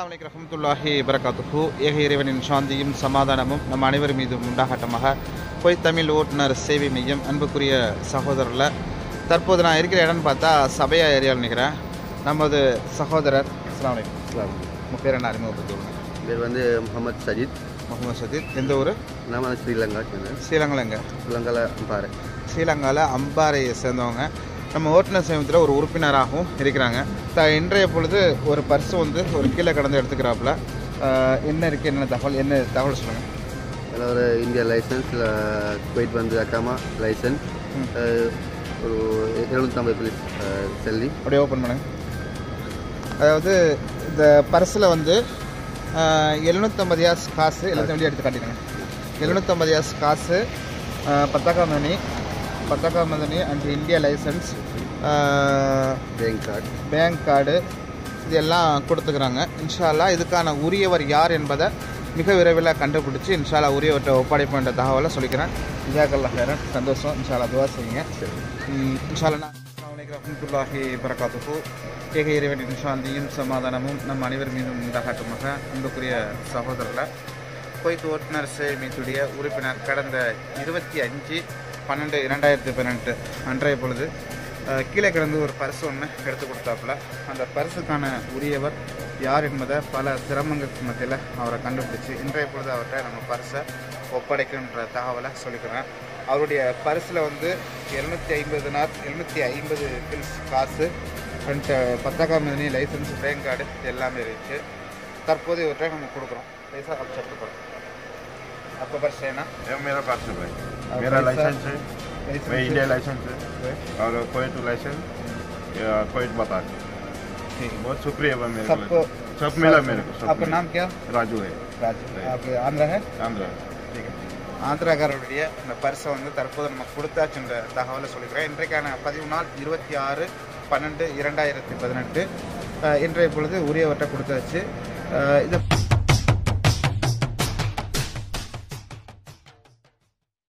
அஸ்ஸலாமு அலைக்கும் ரஹமத்துல்லாஹி வரகாத்துஹு ஏக இறைவனின் சாந்தியும் சமாதானமும் நம் அனைவர் மீதும் உண்டாகட்டமாக. பொய் தமிழ் ஓட்டுநர் சேவை மையம் அன்புக்குரிய சகோதரரில் தற்போது நான் இருக்கிற இடம்னு பார்த்தா சபையா ஏரியாவில் நிற்கிறேன் நமது சகோதரர் அஸ்ஸலாமு அலைக்கும். இஸ்லாம் உங்கள் பேர் என்ன? அறிமுகப்படுத்துவாங்க பேர் வந்து முகமது சஜித். முகமது சதீத் எந்த ஊர்? வந்து ஸ்ரீலங்கா சேர்ந்தேன் ஸ்ரீலங்காலங்க ஸ்ரீலங்காவில் பாரு ஸ்ரீலங்காவில் அம்பாறையை சேர்ந்தவங்க. நம்ம ஓட்டுநர் சமயத்தில் ஒரு உறுப்பினராகவும் இருக்கிறாங்க. த இன்றைய பொழுது ஒரு பர்ஸ் வந்து ஒரு கீழே கடந்து எடுத்துக்கிறாப்புல. என்ன இருக்குது என்னென்ன தகவல்? என்ன தகவல் சொல்லுங்கள் அதில் ஒரு இந்தியா லைசன்ஸ் குவைட் வந்து அக்காமா லைசன்ஸ். ஒரு எழுநூற்றம்பது பிளேஸ் செல்லி. அப்படியே ஓப்பன் பண்ணுங்க. அதாவது இந்த பர்ஸில் வந்து எழுநூற்றம்பது யாஸ் காசு எல்லாத்தையும் வெளியே எடுத்து காட்டிடுங்க. எழுநூற்றம்பது யாஸ் காசு ஆஹ் பத்தாக்கா மதனி பத்தாக்கா மதனி and India licence bank card bank card இது எல்லாம் கொடுத்துக்கிறாங்க. இன்ஷால்லா இதுக்கான உரியவர் யார் என்பதை மிக விரைவில் கண்டுபிடிச்சி இன்ஷால்லா உரியவர்கிட்ட ஒப்படைப்புன்ற தகவலை சொல்லிக்கிறேன். இஜாக்கல்லா ஹேரன் சந்தோஷம். இன்ஷால்லா துவா செய்யுங்க. இன்ஷால்லா ரஹமத்துல்லாஹி வரகாத்துக்கு ஏக இறைவனின் சாந்தியும் சமாதானமும் நம் அனைவர் மீதும் உண்டாகட்டுமாக. அன்புக்குரிய சகோதரர்கள் குவைத் ஓட்டுநர் சேமித்துடைய உறுப்பினர் கடந்த இருபத்தி அஞ்சு பன்னெண்டு இரண்டாயிரத்து பதினெட்டு அன்றைய பொழுது கீழே கிடந்து ஒரு பர்ஸ் ஒன்று எடுத்து கொடுத்தாப்புல. அந்த பர்ஸுக்கான உரியவர் யார் என்பதை பல சிரமங்களுக்கு மத்தியில் அவரை கண்டுபிடிச்சி இன்றைய பொழுது அவர்கிட்ட நம்ம பர்ஸை ஒப்படைக்கணுன்ற தகவலை சொல்லிக்கிறேன். அவருடைய பர்ஸில் வந்து எழுநூற்றி ஐம்பது நாள் எழுநூற்றி ஐம்பது பில்ஸ் காசு ரெண்டு பத்தாக்காம் மிதனி லைசன்ஸ் ரேங்க் கார்டு எல்லாமே இருக்குது தற்போது இவர்கிட்ட நம்ம கொடுக்குறோம். லைசன்ஸ் அப்படி கொடுக்குறோம் அப்போ பர்ஸ் ஏன்னா என் மேலே பார்த்து मेरा पास है भाई और मेरा पैसा- लाइसेंस है लाइसेंस मैं है? इंडिया लाइसेंस है है? और कोई तो लाइसेंस या कोई बता दो। ठीक बहुत शुक्रिया भाई मेरे सबको को सब मिला मेरे को सब आपका मिला। नाम क्या राजू है ராஜ் சரி. आपके आंध्रा है आंध्रा ठीक है ஆந்திராக்காரருடைய இந்த பரிசை வந்து தற்போது நம்ம கொடுத்தாச்சுன்ற தகவலை சொல்லிக்கிறேன் இன்றைக்கான பதிவு நாள் இருபத்தி ஆறு பன்னெண்டு இரண்டாயிரத்தி பதினெட்டு இன்றைய பொழுது உரியவர்கிட்ட கொடுத்தாச்சு அஹ் இதை